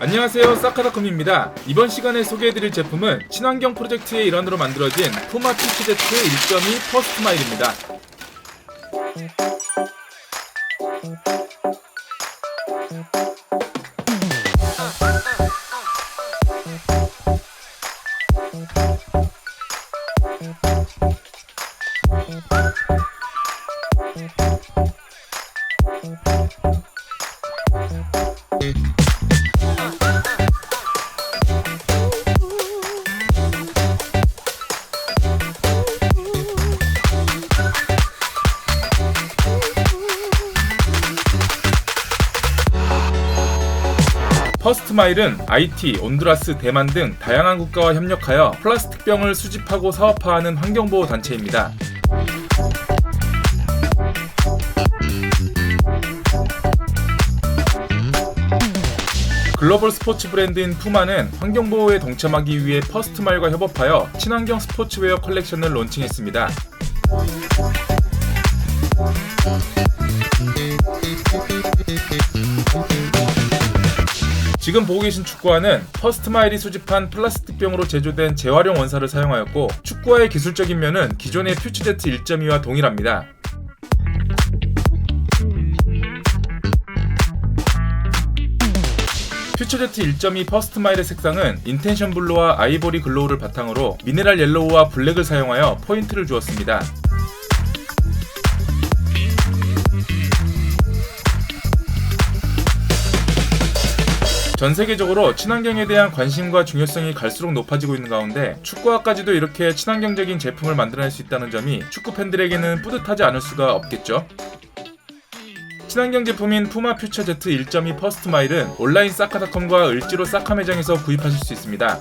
안녕하세요 사카다컴입니다. 이번 시간에 소개해드릴 제품은 친환경 프로젝트의 일환으로 만들어진 푸마 PCZ 1.2 퍼스트 마일입니다 퍼스트 마일은 IT, 온두라스, 대만 등 다양한 국가와 협력하여 플라스틱 병을 수집하고 사업화하는 환경보호 단체입니다. 글로벌 스포츠 브랜드인 푸마는 환경보호에 동참하기 위해 퍼스트 마일과 협업하여 친환경 스포츠웨어 컬렉션을 론칭했습니다. 지금 보고 계신 축구화는 퍼스트마일이 수집한 플라스틱 병으로 제조된 재활용 원사를 사용하였고 축구화의 기술적인 면은 기존의 퓨처제트 1.2와 동일합니다. 퓨처제트 1.2 퍼스트 마일의 색상은 인텐션 블루와 아이보리 글로우를 바탕으로 미네랄 옐로우와 블랙을 사용하여 포인트를 주었습니다. 전 세계적으로 친환경에 대한 관심과 중요성이 갈수록 높아지고 있는 가운데 축구화까지도 이렇게 친환경적인 제품을 만들어낼 수 있다는 점이 축구 팬들에게는 뿌듯하지 않을 수가 없겠죠. 친환경 제품인 푸마 퓨처 Z 1.2 퍼스트 마일은 온라인 사카닷컴과 을지로 사카 매장에서 구입하실 수 있습니다.